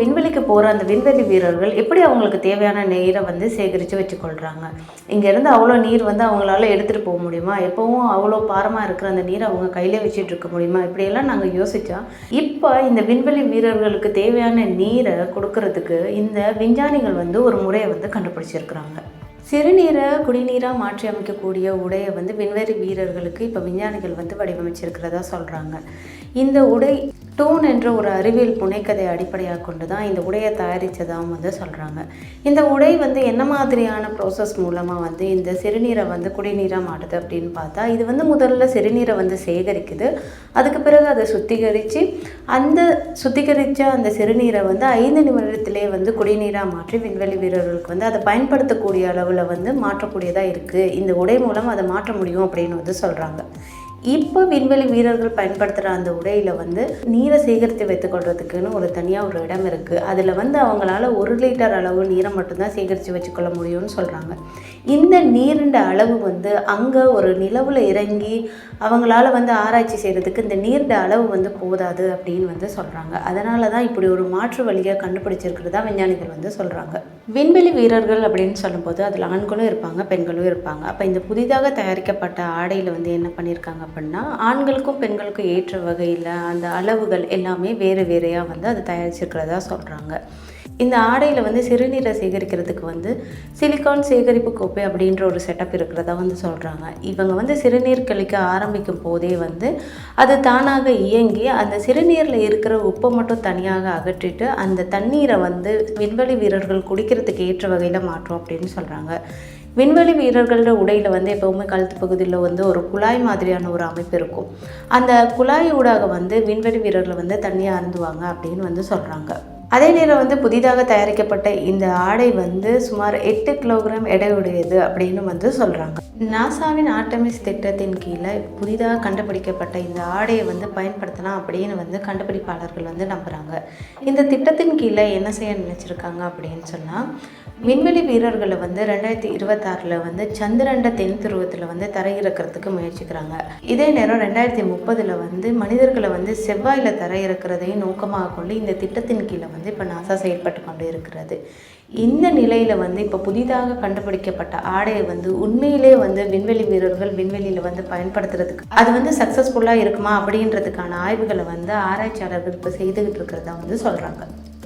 விண்வெளிக்கு போகிற அந்த விண்வெளி வீரர்கள் எப்படி அவங்களுக்கு தேவையான நீரை வந்து சேகரித்து வச்சுக்கொள்கிறாங்க இங்கேருந்து அவ்வளோ நீர் வந்து அவங்களால எடுத்துகிட்டு போக முடியுமா? எப்போவும் அவ்வளோ பாரமாக இருக்கிற அந்த நீரை அவங்க கையிலே வச்சுட்டு இருக்க முடியுமா? இப்படியெல்லாம் நாங்கள் யோசித்தா இப்போ இந்த விண்வெளி வீரர்களுக்கு தேவையான நீரை கொடுக்கறதுக்கு இந்த விஞ்ஞானிகள் வந்து ஒரு முறையை வந்து கண்டுபிடிச்சிருக்கிறாங்க. சிறுநீரை குடிநீராக மாற்றி அமைக்கக்கூடிய உடையை வந்து விண்வெளி வீரர்களுக்கு இப்போ விஞ்ஞானிகள் வந்து வடிவமைச்சிருக்கிறதா சொல்கிறாங்க இந்த உடை டோன் என்ற ஒரு அறிவியல் புனைக்கதை அடிப்படையாக கொண்டு தான் இந்த உடையை தயாரித்ததாகவும் வந்து சொல்கிறாங்க இந்த உடை வந்து என்ன மாதிரியான ப்ராசஸ் மூலமாக வந்து இந்த சிறுநீரை வந்து குடிநீராக மாட்டுது அப்படின்னு பார்த்தா இது வந்து முதல்ல சிறுநீரை வந்து சேகரிக்குது. அதுக்கு பிறகு அதை சுத்திகரித்து அந்த சுத்திகரித்த அந்த சிறுநீரை வந்து ஐந்து நிமிடத்திலே வந்து குடிநீராக மாற்றி விண்வெளி வீரர்களுக்கு வந்து அதை பயன்படுத்தக்கூடிய அளவில் வந்து மாற்றக்கூடியதாக இருக்குது இந்த உடை மூலம் அதை மாற்ற முடியும் அப்படின்னு வந்து சொல்கிறாங்க இப்போ விண்வெளி வீரர்கள் பயன்படுத்துகிற அந்த உடையில் வந்து நீரை சேகரித்து வைத்துக்கொள்றதுக்குன்னு ஒரு தனியாக ஒரு இடம் இருக்குது அதில் வந்து அவங்களால ஒரு லிட்டர் அளவு நீரை மட்டும்தான் சேகரித்து வச்சுக்கொள்ள முடியும்னு சொல்கிறாங்க இந்த நீரிண்ட அளவு வந்து அங்கே ஒரு நிலவில் இறங்கி அவங்களால வந்து ஆராய்ச்சி செய்கிறதுக்கு இந்த நீரிண்ட அளவு வந்து போதாது அப்படின்னு வந்து சொல்கிறாங்க அதனால தான் இப்படி ஒரு மாற்று வழியை கண்டுபிடிச்சிருக்கிறதா விஞ்ஞானிகள் வந்து சொல்கிறாங்க விண்வெளி வீரர்கள் அப்படின்னு சொல்லும்போது அதில் ஆண்களும் இருப்பாங்க பெண்களும் இருப்பாங்க. அப்போ இந்த புதிதாக தயாரிக்கப்பட்ட ஆடையில் வந்து என்ன பண்ணியிருக்காங்க அப்படின்னா ஆண்களுக்கும் பெண்களுக்கும் ஏற்ற வகையில் அந்த அளவுகள் எல்லாமே வேறு வேறையாக வந்து அது தயாரிச்சிருக்கிறதா சொல்கிறாங்க இந்த ஆடையில் வந்து சிறுநீரை சேகரிக்கிறதுக்கு வந்து சிலிக்கான் சேகரிப்பு கோப்பை அப்படின்ற ஒரு செட்டப் இருக்கிறதா வந்து சொல்கிறாங்க இவங்க வந்து சிறுநீர் கழிக்க ஆரம்பிக்கும் போதே வந்து அது தானாக இயங்கி அந்த சிறுநீரில் இருக்கிற உப்பை மட்டும் தனியாக அகற்றிட்டு அந்த தண்ணீரை வந்து விண்வெளி வீரர்கள் குடிக்கிறதுக்கு ஏற்ற வகையில் மாற்றும் அப்படின்னு சொல்கிறாங்க விண்வெளி வீரர்களோட உடையில் வந்து எப்போவுமே கழுத்து பகுதியில் வந்து ஒரு குழாய் மாதிரியான ஒரு அமைப்பு இருக்கும். அந்த குழாய் ஊடாக வந்து விண்வெளி வீரர்களை வந்து தண்ணியை அருந்துவாங்க அப்படின்னு வந்து சொல்கிறாங்க அதே நேரம் வந்து புதிதாக தயாரிக்கப்பட்ட இந்த ஆடை வந்து சுமார் எட்டு கிலோகிராம் எடையுடையது அப்படின்னு வந்து சொல்கிறாங்க நாசாவின் ஆர்டமிஸ் திட்டத்தின் கீழே புதிதாக கண்டுபிடிக்கப்பட்ட இந்த ஆடையை வந்து பயன்படுத்தலாம் அப்படின்னு வந்து கண்டுபிடிப்பாளர்கள் வந்து நம்புகிறாங்க இந்த திட்டத்தின் கீழே என்ன செய்ய நினச்சிருக்காங்க அப்படின்னு சொன்னால் விண்வெளி வீரர்களை வந்து ரெண்டாயிரத்தி இருபத்தாறில் வந்து சந்திரண்ட தென் துருவத்தில் வந்து தரையிறக்கிறதுக்கு முயற்சிக்கிறாங்க. இதே நேரம் ரெண்டாயிரத்தி முப்பதில் வந்து மனிதர்களை வந்து செவ்வாயில் தரையிறக்கிறதையும் நோக்கமாக கொண்டு இந்த திட்டத்தின் கீழே வந்து இப்போ நாசா செயல்பட்டு கொண்டு இருக்கிறது. இந்த நிலையில் வந்து இப்போ புதிதாக கண்டுபிடிக்கப்பட்ட ஆடையை வந்து உண்மையிலே வந்து விண்வெளி வீரர்கள் விண்வெளியில் வந்து பயன்படுத்துறதுக்கு அது வந்து சக்ஸஸ்ஃபுல்லாக இருக்குமா அப்படின்றதுக்கான ஆய்வுகளை வந்து ஆராய்ச்சியாளர்கள் இப்போ செய்துக்கிட்டு இருக்கிறதா வந்து சொல்கிறாங்க